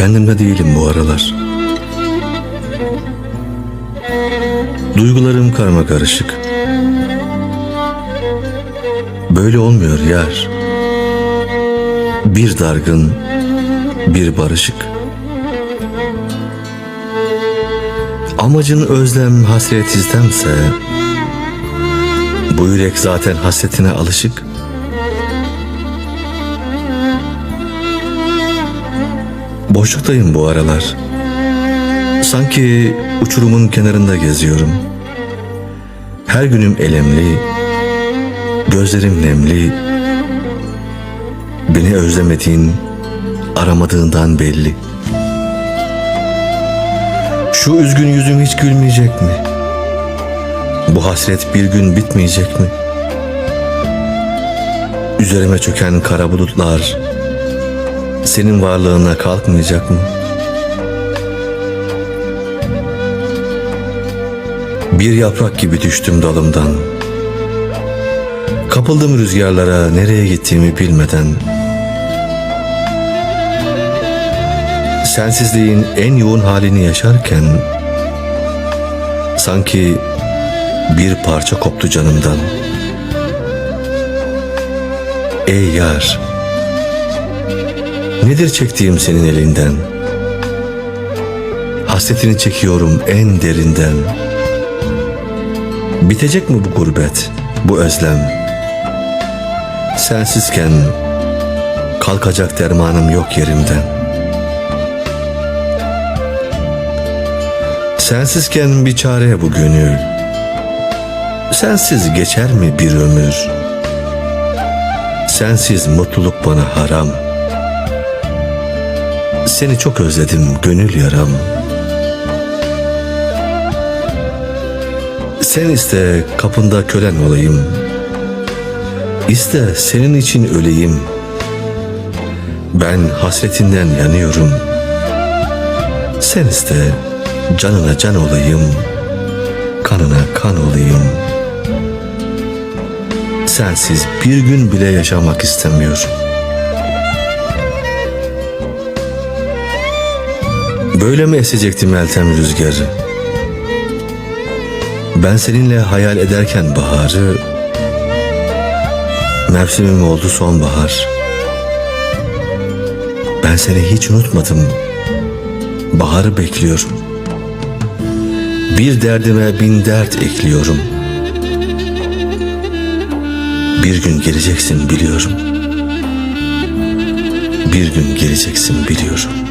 Kendimde değilim bu aralar. Duygularım karma karışık. Böyle olmuyor yar. Bir dargın, bir barışık. Amacın özlem, hasret istemse bu yürek zaten hasretine alışık. Boşluktayım bu aralar. Sanki uçurumun kenarında geziyorum. Her günüm elemli, gözlerim nemli. Beni özlemediğin, aramadığından belli. Şu üzgün yüzüm hiç gülmeyecek mi? Bu hasret bir gün bitmeyecek mi? Üzerime çöken kara bulutlar senin varlığına kalkmayacak mı? Bir yaprak gibi düştüm dalımdan. Kapıldım rüzgarlara nereye gittiğimi bilmeden. Sensizliğin en yoğun halini yaşarken sanki bir parça koptu canımdan. Ey yar, nedir çektiğim senin elinden? Hasretini çekiyorum en derinden. Bitecek mi bu gurbet, bu özlem? Sensizken kalkacak dermanım yok yerimden. Sensizken bir çare bu gönül. Sensiz geçer mi bir ömür? Sensiz mutluluk bana haram. Seni çok özledim gönül yaram. Sen iste kapında kölen olayım. İste senin için öleyim. Ben hasretinden yanıyorum. Sen iste canına can olayım. Kanına kan olayım. Sensiz bir gün bile yaşamak istemiyorum. Böyle mi esecekti Meltem rüzgarı? Ben seninle hayal ederken baharı Mevsimim oldu sonbahar. Ben seni hiç unutmadım. Baharı bekliyorum. Bir derdime bin dert ekliyorum. Bir gün geleceksin biliyorum. Bir gün geleceksin biliyorum